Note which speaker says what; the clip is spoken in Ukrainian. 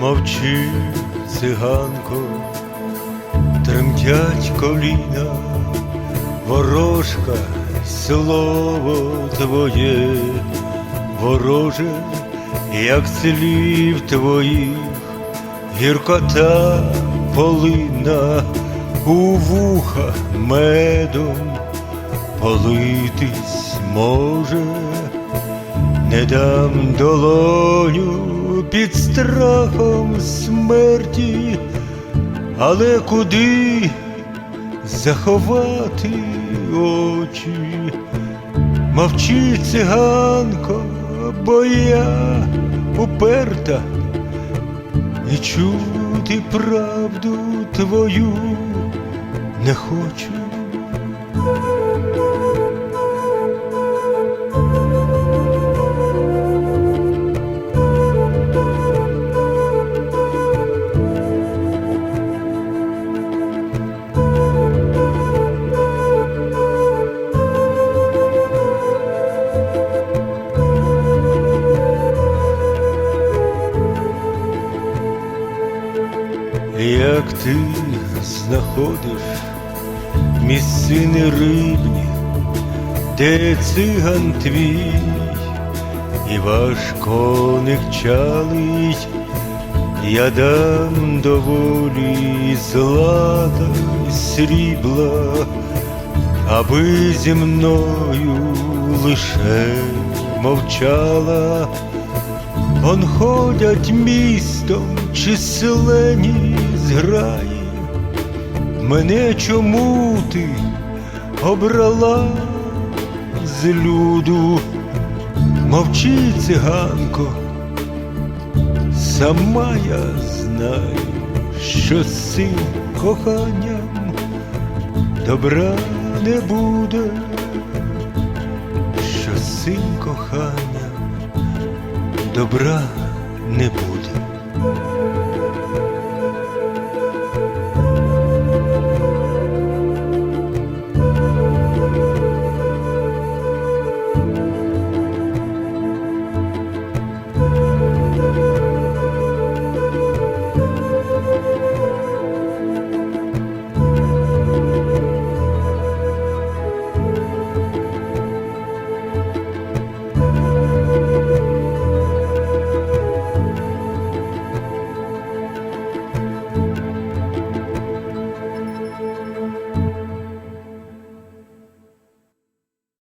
Speaker 1: Мовчи, циганко, тремтять коліна, ворожка, слово твоє, вороже, як слів твоїх, гіркота полина у вуха медом политись може, не дам долоню під страхом смерті, але куди заховати очі? Мовчи, циганко, бо я уперта і чути правду твою не хочу. Як ти знаходиш місцини рибні, де циган твій, і ваш коник чалить, я дам доволі злата й срібла, аби зі мною лише мовчала. Он ходять містом численні зграї, мене чому ти обрала з люду, мовчи, циганко, сама я знаю, що з цим коханням добра не буде, що з цим коханням добра не буде.